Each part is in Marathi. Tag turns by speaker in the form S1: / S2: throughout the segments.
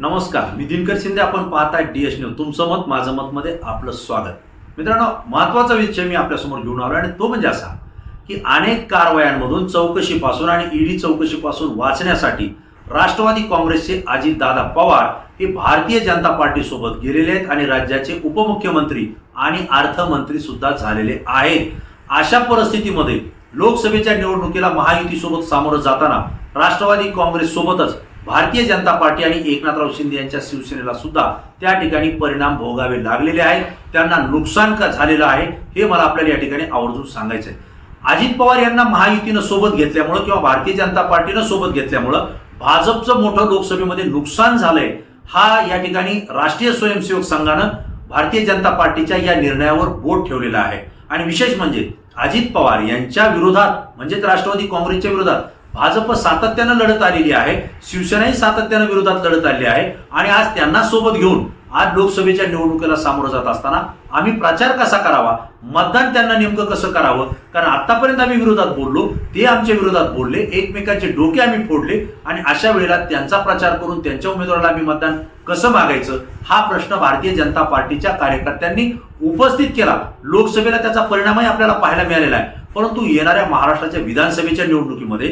S1: नमस्कार मी दिनकर शिंदे. आपण पाहताय डीएस न्यूज तुमचं मत माझं मत मध्ये आपलं स्वागत. मित्रांनो महत्त्वाचा विषय मी आपल्यासमोर घेऊन आलो आणि तो म्हणजे असा की अनेक कारवायांमधून चौकशीपासून आणि ईडी चौकशीपासून वाचण्यासाठी राष्ट्रवादी काँग्रेसचे अजितदादा पवार हे भारतीय जनता पार्टीसोबत गेलेले आहेत आणि राज्याचे उपमुख्यमंत्री आणि अर्थमंत्री सुद्धा झालेले आहेत. अशा परिस्थितीमध्ये लोकसभेच्या निवडणुकीला महायुतीसोबत सामोरं जाताना राष्ट्रवादी काँग्रेस सोबतच भारतीय जनता पार्टी आणि एकनाथराव शिंदे यांच्या शिवसेनेला सुद्धा त्या ठिकाणी परिणाम भोगावे लागलेले आहेत. त्यांना नुकसान का झालेलं आहे हे मला आपल्याला या ठिकाणी आवर्जून सांगायचं आहे. अजित पवार यांना महायुतीनं सोबत घेतल्यामुळं किंवा भारतीय जनता पार्टीनं सोबत घेतल्यामुळं भाजपचं मोठं लोकसभेमध्ये नुकसान झालंय हा या ठिकाणी राष्ट्रीय स्वयंसेवक संघानं भारतीय जनता पार्टीच्या या निर्णयावर बोट ठेवलेला आहे. आणि विशेष म्हणजे अजित पवार यांच्या विरोधात म्हणजेच राष्ट्रवादी काँग्रेसच्या विरोधात भाजप सातत्यानं लढत आलेली आहे शिवसेनाही सातत्यानं विरोधात लढत आलेली आहे आणि आज त्यांना सोबत घेऊन आज लोकसभेच्या निवडणुकीला सामोरं जात असताना आम्ही प्रचार कसा करावा मतदान त्यांना नेमकं कसं करावं कारण आतापर्यंत आम्ही विरोधात बोललो ते आमच्या विरोधात बोलले एकमेकांचे डोके आम्ही फोडले आणि अशा वेळेला त्यांचा प्रचार करून त्यांच्या उमेदवाराला आम्ही मतदान कसं मागायचं हा प्रश्न भारतीय जनता पार्टीच्या कार्यकर्त्यांनी उपस्थित केला. लोकसभेला त्याचा परिणामही आपल्याला पाहायला मिळालेला आहे. परंतु येणाऱ्या महाराष्ट्राच्या विधानसभेच्या निवडणुकीमध्ये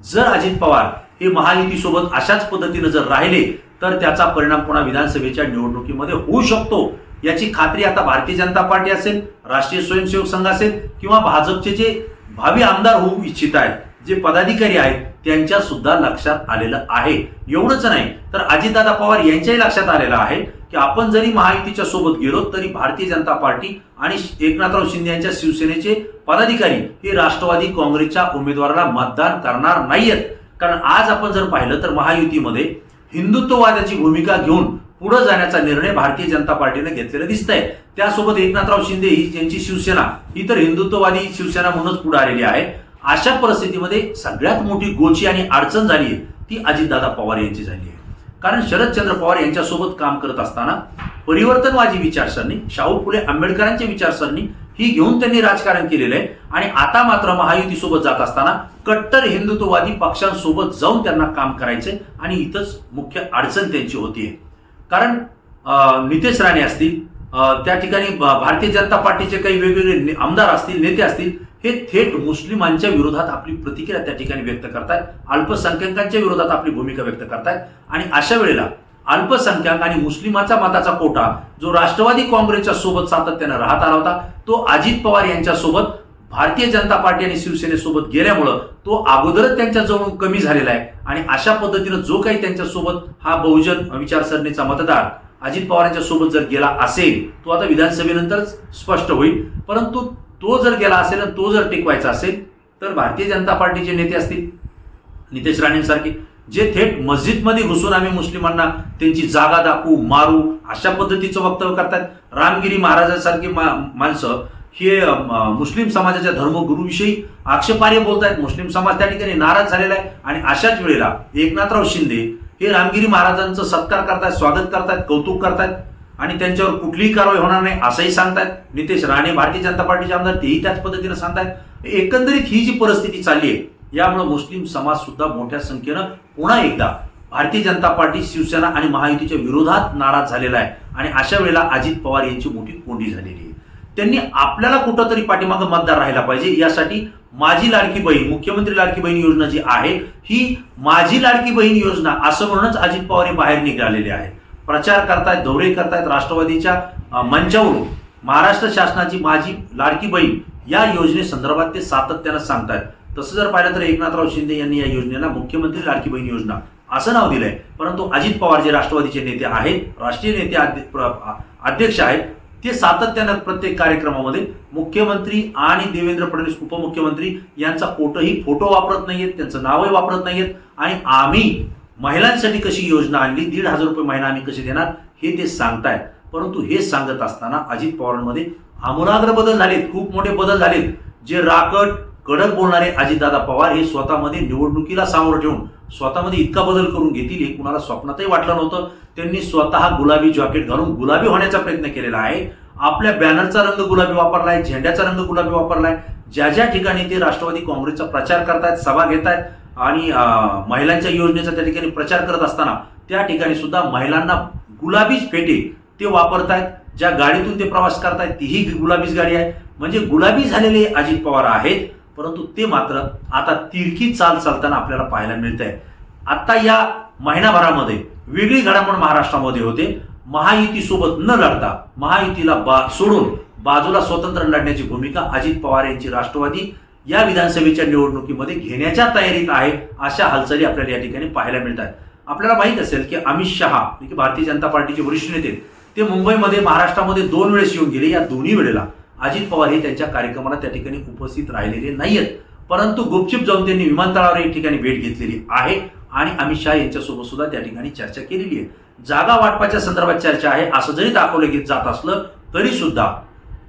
S1: जर अजित पवार हे महायुतीसोबत अशाच पद्धतीनं जर राहिले तर त्याचा परिणाम पुन्हा विधानसभेच्या निवडणुकीमध्ये होऊ शकतो. याची खात्री आता भारतीय जनता पार्टी असेल राष्ट्रीय स्वयंसेवक संघ असेल किंवा भाजपचे जे भावी आमदार होऊ इच्छित आहेत जे पदाधिकारी आहेत त्यांच्या सुद्धा लक्षात आलेलं आहे. एवढंच नाही तर अजितदादा पवार यांच्याही लक्षात आलेलं आहे. की आपण जरी महायुतीच्या सोबत गेलो तरी भारतीय जनता पार्टी आणि एकनाथराव शिंदे यांच्या शिवसेनेचे पदाधिकारी हे राष्ट्रवादी काँग्रेसच्या उमेदवाराला मतदान करणार नाहीयेत. कारण आज आपण जर पाहिलं तर महायुतीमध्ये हिंदुत्ववादाची भूमिका घेऊन पुढे जाण्याचा निर्णय भारतीय जनता पार्टीने घेतलेला दिसत आहे त्यासोबत एकनाथराव शिंदे ही यांची शिवसेना ही तर हिंदुत्ववादी शिवसेना म्हणूनच पुढे आलेली आहे. अशा परिस्थितीमध्ये सगळ्यात मोठी गोची आणि अडचण झाली आहे ती अजितदादा पवार यांची झाली आहे. कारण शरदचंद्र पवार यांच्यासोबत काम करत असताना परिवर्तनवादी विचारसरणी शाहू फुले आंबेडकरांची विचारसरणी ही घेऊन त्यांनी राजकारण केलेलं आहे. आणि आता मात्र महायुतीसोबत जात असताना कट्टर हिंदुत्ववादी पक्षांसोबत जाऊन त्यांना काम करायचे आणि इथंच मुख्य अडचण त्यांची होतीये. कारण नितेश राणे असतील त्या ठिकाणी भारतीय जनता पार्टीचे काही वेगवेगळे आमदार असतील नेते असतील हे थेट मुस्लिमांच्या विरोधात आपली प्रतिक्रिया त्या ठिकाणी व्यक्त करतायत. अल्पसंख्याकांच्या विरोधात आपली भूमिका व्यक्त करतायत. आणि अशा वेळेला अल्पसंख्याक आणि मुस्लिमाचा मताचा कोटा जो राष्ट्रवादी काँग्रेसच्या सोबत सातत्यानं राहत आला होता तो अजित पवार यांच्यासोबत भारतीय जनता पार्टी आणि शिवसेनेसोबत गेल्यामुळं तो अगोदरच त्यांच्याजवळून कमी झालेला आहे. आणि अशा पद्धतीनं जो काही त्यांच्यासोबत हा बहुजन विचारसरणीचा मतदार अजित पवारांच्या सोबत जर गेला असेल तो आता विधानसभेनंतरच स्पष्ट होईल. परंतु तो जर गेला असेल आणि तो जर टिकवायचा असेल तर भारतीय जनता पार्टीचे नेते असतील नितेश राणेंसारखे. जे थेट मस्जिदमध्ये घुसून आम्ही मुस्लिमांना त्यांची जागा दाखवू मारू अशा पद्धतीचं वक्तव्य करतात. रामगिरी महाराजांसारखी मा माणसं हे मुस्लिम समाजाच्या धर्मगुरूविषयी आक्षेपार्ह आहेत मुस्लिम समाज त्या ठिकाणी नाराज झालेला आहे. आणि अशाच वेळेला एकनाथराव शिंदे हे रामगिरी महाराजांचं सत्कार करतायत स्वागत करतायत कौतुक करतायत आणि त्यांच्यावर कुठलीही कारवाई होणार नाही असंही सांगतायत. नितेश राणे भारतीय जनता पार्टीचे आमदार तेही त्याच पद्धतीनं सांगतायत. एकंदरीत ही जी परिस्थिती चालली आहे यामुळे मुस्लिम समाज सुद्धा मोठ्या संख्येनं पुन्हा एकदा भारतीय जनता पार्टी शिवसेना आणि महायुतीच्या विरोधात नाराज झालेला आहे. आणि अशा वेळेला अजित पवार यांची मोठी कोंडी झालेली आहे. त्यांनी आपल्याला कुठंतरी पाठीमागं मतदार राहायला पाहिजे यासाठी माझी लाडकी बहीण मुख्यमंत्री लाडकी बहीण योजना जी आहे ही माझी लाडकी बहीण योजना असं म्हणूनच अजित पवार हे बाहेर निघालेले आहेत. प्रचार करतायत दौरे करतायत राष्ट्रवादीच्या मंचावरून. महाराष्ट्र शासनाची माझी लाडकी बहीण या योजनेसंदर्भात ते सातत्यानं सांगतायत. तसं जर पाहिलं तर एकनाथराव शिंदे यांनी या योजनेला मुख्यमंत्री लाडकी बहीण योजना असं नाव दिलंय. परंतु अजित पवार जे राष्ट्रवादीचे नेते आहेत राष्ट्रीय नेते अध्यक्ष आहेत ते सातत्यानं प्रत्येक कार्यक्रमामध्ये मुख्यमंत्री आणि देवेंद्र फडणवीस उपमुख्यमंत्री यांचा कोटही फोटो वापरत नाहीयेत त्यांचं नावही वापरत नाहीयेत. आणि आम्ही महिलांसाठी कशी योजना आणली दीड हजार रुपये महिना आम्ही कशी देणार हे ते सांगतायत. परंतु हे सांगत असताना अजित पवारांमध्ये आमूलाग्र बदल झालेत खूप मोठे बदल झालेत. जे राकट कडक बोलणारे अजितदादा पवार हे स्वतःमध्ये निवडणुकीला सामोरं ठेवून स्वतःमध्ये इतका बदल करून घेतील हे कुणाला स्वप्नातही वाटलं नव्हतं. त्यांनी स्वतः गुलाबी जॉकेट घालून गुलाबी होण्याचा प्रयत्न केलेला आहे. आपल्या बॅनरचा रंग गुलाबी वापरलाय झेंड्याचा रंग गुलाबी वापरलाय. ज्या ज्या ठिकाणी ते राष्ट्रवादी काँग्रेसचा प्रचार करतायत सभा घेत आहेत आणि महिलांच्या योजनेचा त्या ठिकाणी प्रचार करत असताना त्या ठिकाणी सुद्धा महिलांना गुलाबीच फेटे ते वापरतायत. ज्या गाडीतून ते प्रवास करतायत तीही गुलाबीच गाडी आहे. म्हणजे गुलाबी झालेले अजित पवार आहेत. परंतु ते मात्र आता तिरकी चाल चालताना आपल्याला पाहायला मिळत आहे आता या महिनाभरामध्ये वेगळी घडामोड महाराष्ट्रामध्ये होते. महायुतीसोबत न लढता महायुतीला बा सोडून बाजूला स्वतंत्र लढण्याची भूमिका अजित पवार यांची राष्ट्रवादी या विधानसभेच्या निवडणुकीमध्ये घेण्याच्या तयारीत आहे अशा हालचाली आपल्याला या ठिकाणी पाहायला मिळतात. आपल्याला माहीत असेल की अमित शहा की भारतीय जनता पार्टीचे वरिष्ठ नेते ते मुंबईमध्ये महाराष्ट्रामध्ये दोन वेळेस येऊन गेले या दोन्ही वेळेला. अजित पवार हे त्यांच्या कार्यक्रमाला त्या ठिकाणी उपस्थित राहिलेले नाही आहेत परंतु गुपचूप जाऊन त्यांनी विमानतळावर या ठिकाणी भेट घेतलेली आहे आणि अमित शहा यांच्यासोबत सुद्धा त्या ठिकाणी चर्चा केलेली आहे. जागा वाटपाच्या संदर्भात चर्चा आहे. असं जरी दाखवलं गेत जात असलं तरी सुद्धा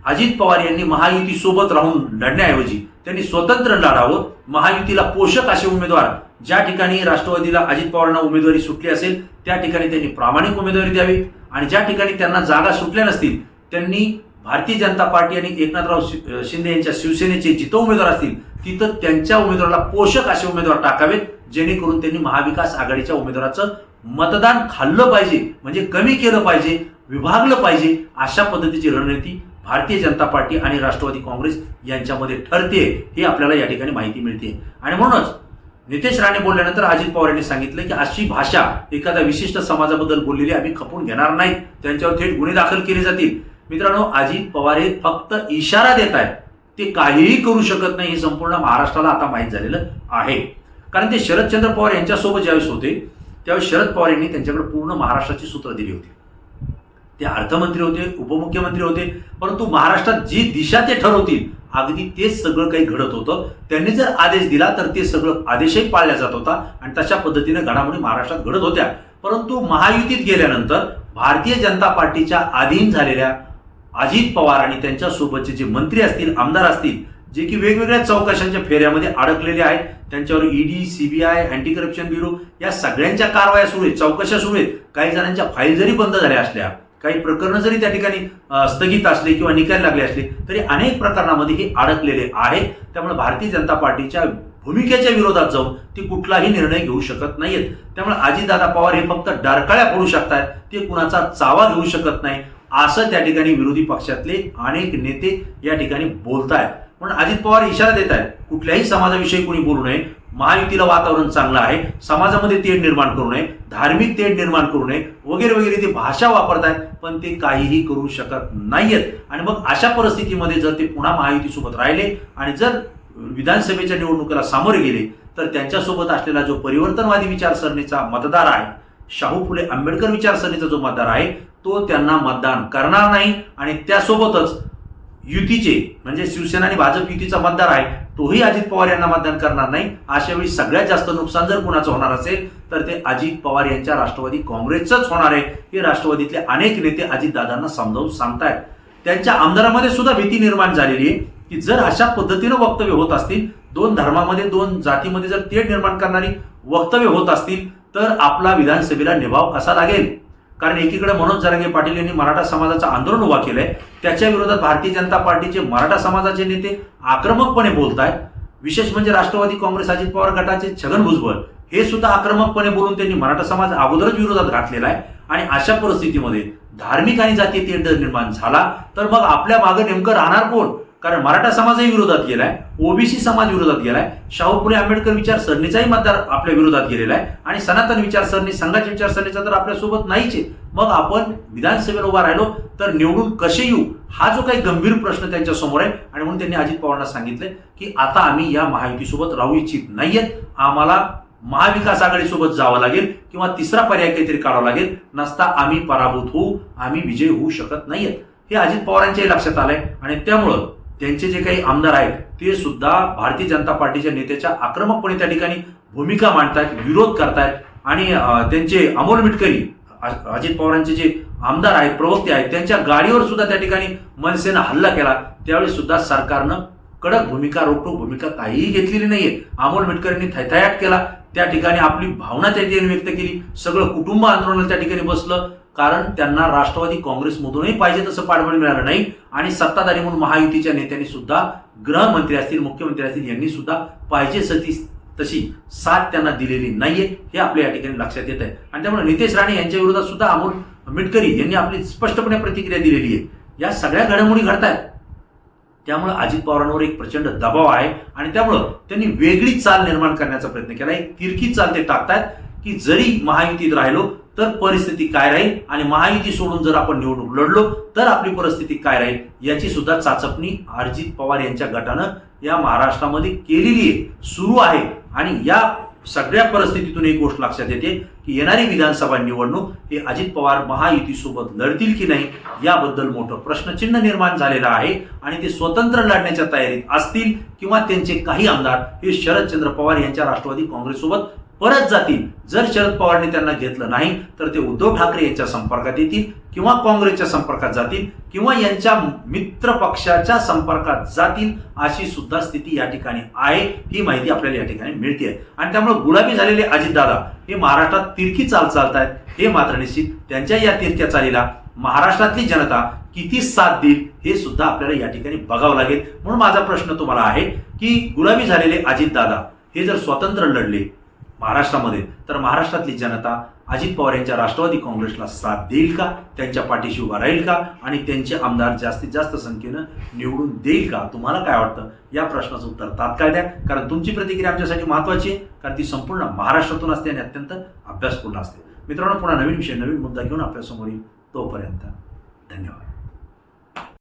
S1: अजित पवार यांनी महायुती सोबत राहून लढण्याऐवजी त्यांनी स्वतंत्र लढावं. महायुतीला पोषक असे उमेदवार ज्या ठिकाणी राष्ट्रवादीला अजित पवारांना उमेदवारी सुटली असेल त्या ठिकाणी त्यांनी प्रामाणिक उमेदवारी द्यावी. आणि ज्या ठिकाणी त्यांना जागा सुटल्या नसतील त्यांनी भारतीय जनता पार्टी आणि एकनाथराव शिंदे यांच्या शिवसेनेचे जिथं उमेदवार असतील तिथं त्यांच्या उमेदवाराला पोषक असे उमेदवार टाकावेत जेणेकरून त्यांनी महाविकास आघाडीच्या उमेदवाराचं मतदान खाल्लं पाहिजे म्हणजे कमी केलं पाहिजे विभागलं पाहिजे अशा पद्धतीची रणनीती भारतीय जनता पार्टी आणि राष्ट्रवादी काँग्रेस यांच्यामध्ये ठरते हे आपल्याला या ठिकाणी माहिती मिळते आणि म्हणूनच नितेश राणे बोलल्यानंतर अजित पवार यांनी सांगितलं की अशी भाषा एखाद्या विशिष्ट समाजाबद्दल बोललेली आम्ही खपून घेणार नाहीत त्यांच्यावर थेट गुन्हे दाखल केले जातील. मित्रांनो अजित पवार हे फक्त इशारा देत आहेत. ते काहीही करू शकत नाही हे संपूर्ण महाराष्ट्राला आता माहीत झालेलं आहे. कारण ते शरदचंद्र पवार यांच्यासोबत ज्यावेळेस होते त्यावेळेस शरद पवार यांनी त्यांच्याकडे पूर्ण महाराष्ट्राची सूत्र दिली होती. ते अर्थमंत्री होते उपमुख्यमंत्री होते परंतु महाराष्ट्रात जी दिशा ते ठरवतील अगदी तेच सगळं काही घडत होतं. त्यांनी जर आदेश दिला तर ते सगळं आदेशही पाळला जात होता आणि तशा पद्धतीने घडामोडी महाराष्ट्रात घडत होत्या. परंतु महायुतीत गेल्यानंतर भारतीय जनता पार्टीच्या अधीन झालेल्या अजित पवार आणि त्यांच्यासोबतचे जे मंत्री असतील आमदार असतील जे की वेगवेगळ्या चौकशांच्या फेऱ्यामध्ये अडकलेले आहेत त्यांच्यावर ED CBI anti corruption bureau या सगळ्यांच्या कारवाया सुरू आहेत चौकशा सुरू आहेत. काही जणांच्या फाईल जरी बंद झाल्या असल्या काही प्रकरणं जरी त्या ठिकाणी स्थगित असले किंवा निकाल लागले असले तरी अनेक प्रकरणामध्ये हे अडकलेले आहेत. त्यामुळे भारतीय जनता पार्टीच्या भूमिकेच्या विरोधात जाऊन ते कुठलाही निर्णय घेऊ शकत नाहीयेत. त्यामुळे अजितदादा पवार हे फक्त डरकाळ्या पडू शकतात ते कुणाचा चावा घेऊ शकत नाही. असं त्या ठिकाणी विरोधी पक्षातले अनेक नेते या ठिकाणी बोलतायत. पण अजित पवार इशारा देत आहेत कुठल्याही समाजाविषयी कोणी बोलू नये. महायुतीला वातावरण चांगलं आहे. समाजामध्ये तेढ निर्माण करू नये. धार्मिक तेढ निर्माण करू नये. वगैरे वगैरे ते भाषा वापरतायत पण ते काहीही करू शकत नाहीयेत. आणि मग अशा परिस्थितीमध्ये जर ते पुन्हा महायुतीसोबत राहिले आणि जर विधानसभेच्या निवडणुकीला सामोरे गेले तर त्यांच्यासोबत असलेला जो परिवर्तनवादी विचारसरणीचा मतदार आहे शाहू फुले आंबेडकर विचारसरणीचा जो मतदार आहे तो त्यांना मतदान करणार नाही आणि त्यासोबतच युतीचे म्हणजे शिवसेना आणि भाजप युतीचा मतदार आहे तोही अजित पवार यांना मतदान करणार नाही. अशा वेळी सगळ्यात जास्त नुकसान जर कुणाचं होणार असेल तर ते अजित पवार यांच्या राष्ट्रवादी काँग्रेसचंच होणार आहे. हे राष्ट्रवादीतले अनेक नेते अजितदादांना समजावून सांगतायत. त्यांच्या आमदारामध्ये सुद्धा भीती निर्माण झालेली आहे की जर अशा पद्धतीनं वक्तव्य होत असतील दोन धर्मामध्ये दोन जातीमध्ये जर तेढ निर्माण करणारी वक्तव्य होत असतील तर आपला विधानसभेला निभाव कसा लागेल? कारण एकीकडे मनोज जरांगे पाटील यांनी मराठा समाजाचं आंदोलन उभा केलंय त्याच्या विरोधात भारतीय जनता पार्टीचे मराठा समाजाचे नेते आक्रमकपणे बोलत आहेत विशेष म्हणजे राष्ट्रवादी काँग्रेस अजित पवार गटाचे छगन भुजबळ हे सुद्धा आक्रमकपणे बोलून त्यांनी मराठा समाज अगोदरच विरोधात घातलेला आहे. आणि अशा परिस्थितीमध्ये धार्मिक आणि जातीय तेंड निर्माण झाला तर मग आपल्या मागे नेमकं राहणार कोण? कारण मराठा समाजही विरोधात गेलाय ओबीसी समाज विरोधात गेलाय शाहू फुले आंबेडकर विचारसरणीचाही मतदार आपल्या विरोधात गेलेला आहे. आणि सनातन विचारसरणी संघाच्या विचारसरणीचा तर आपल्यासोबत नाहीच आहे. मग आपण विधानसभेला उभा राहिलो तर निवडून कसे येऊ? हा जो काही गंभीर प्रश्न त्यांच्यासमोर आहे. आणि म्हणून त्यांनी अजित पवारांना सांगितले की आता आम्ही या महायुतीसोबत राहू इच्छित नाहीयेत. आम्हाला महाविकास आघाडीसोबत जावं लागेल किंवा तिसरा पर्याय काहीतरी काढावा लागेल. नसता आम्ही पराभूत होऊ आम्ही विजय होऊ शकत नाहीयेत. हे अजित पवारांच्याही लक्षात आलंय. आणि त्यामुळं त्यांचे जे काही आमदार आहेत ते सुद्धा भारतीय जनता पार्टीच्या नेत्याच्या आक्रमकपणे त्या ठिकाणी भूमिका मांडतायत विरोध करतायत. आणि त्यांचे अमोल मिटकरी अजित पवारांचे जे आमदार आहेत प्रवक्ते आहेत त्यांच्या गाडीवर सुद्धा त्या ठिकाणी मनसेनं हल्ला केला. त्यावेळी सुद्धा सरकारनं कडक भूमिका रोखो भूमिका काहीही घेतलेली नाहीये. अमोल मिटकरींनी थैथयाट केला. त्या ठिकाणी आपली भावना त्या ठिकाणी व्यक्त केली. सगळं कुटुंब आंदोलनाला त्या ठिकाणी बसलं. कारण त्यांना राष्ट्रवादी काँग्रेसमधूनही पाहिजे तसं पाठबळ मिळालं नाही. आणि सत्ताधारी म्हणून महायुतीच्या नेत्यांनी सुद्धा गृहमंत्री असतील मुख्यमंत्री असतील यांनी सुद्धा पाहिजे सती तशी साथ त्यांना दिलेली नाहीये हे आपल्या या ठिकाणी लक्षात येत आहे आणि त्यामुळे नितेश राणे यांच्या विरोधात सुद्धा अमोल मिटकरी यांनी आपली स्पष्टपणे प्रतिक्रिया दिलेली आहे. या सगळ्या घडामोडी घडतायत. त्यामुळे अजित पवारांवर एक प्रचंड दबाव आहे आणि त्यामुळं त्यांनी वेगळी चाल निर्माण करण्याचा प्रयत्न केला एक तिरकी चाल ते टाकतायत की जरी महायुतीत राहिलो तर परिस्थिती काय राहील आणि महायुती सोडून जर आपण निवडणूक लढलो तर आपली परिस्थिती काय राहील? याची सुद्धा चाचपणी अजित पवार यांच्या गटानं या महाराष्ट्रामध्ये केलेली आहे. सुरू आहे. आणि या सगळ्या परिस्थितीतून एक गोष्ट लक्षात येते की येणारी विधानसभा निवडणूक हे अजित पवार महायुतीसोबत लढतील की नाही याबद्दल मोठं प्रश्नचिन्ह निर्माण झालेलं आहे. आणि ते स्वतंत्र लढण्याच्या तयारीत असतील किंवा त्यांचे काही आमदार हे शरदचंद्र पवार यांच्या राष्ट्रवादी काँग्रेससोबत परत जातील. जर शरद पवारने त्यांना घेतलं नाही तर ते उद्धव ठाकरे यांच्या संपर्कात येतील किंवा काँग्रेसच्या संपर्कात जातील किंवा यांच्या मित्र पक्षाच्या संपर्कात जातील अशी सुद्धा स्थिती या ठिकाणी आहे. ही माहिती आपल्याला या ठिकाणी मिळते. आणि त्यामुळे गुलाबी झालेले अजितदादा हे महाराष्ट्रात तिरकी चाल चालतायत. हे मात्र निश्चित त्यांच्या या तिरक्या चालीला महाराष्ट्रातली जनता किती साथ देईल हे सुद्धा आपल्याला या ठिकाणी बघावं लागेल. म्हणून माझा प्रश्न तुम्हाला आहे की गुलाबी झालेले अजितदादा हे जर स्वतंत्र लढले महाराष्ट्रामध्ये. तर महाराष्ट्रातली जनता अजित पवार यांच्या राष्ट्रवादी काँग्रेसला साथ देईल का? त्यांच्या पाठीशी उभा राहील का? आणि त्यांचे आमदार जास्तीत जास्त संख्येनं निवडून देईल का? तुम्हाला काय वाटतं? या प्रश्नाचं उत्तर तात्काळ द्या. कारण तुमची प्रतिक्रिया आमच्यासाठी महत्वाची आहे. कारण ती संपूर्ण महाराष्ट्रातून असते आणि अत्यंत अभ्यासपूर्ण असते. मित्रांनो पुन्हा नवीन विषय नवीन मुद्दा घेऊन आपल्यासमोर येईल तोपर्यंत. धन्यवाद.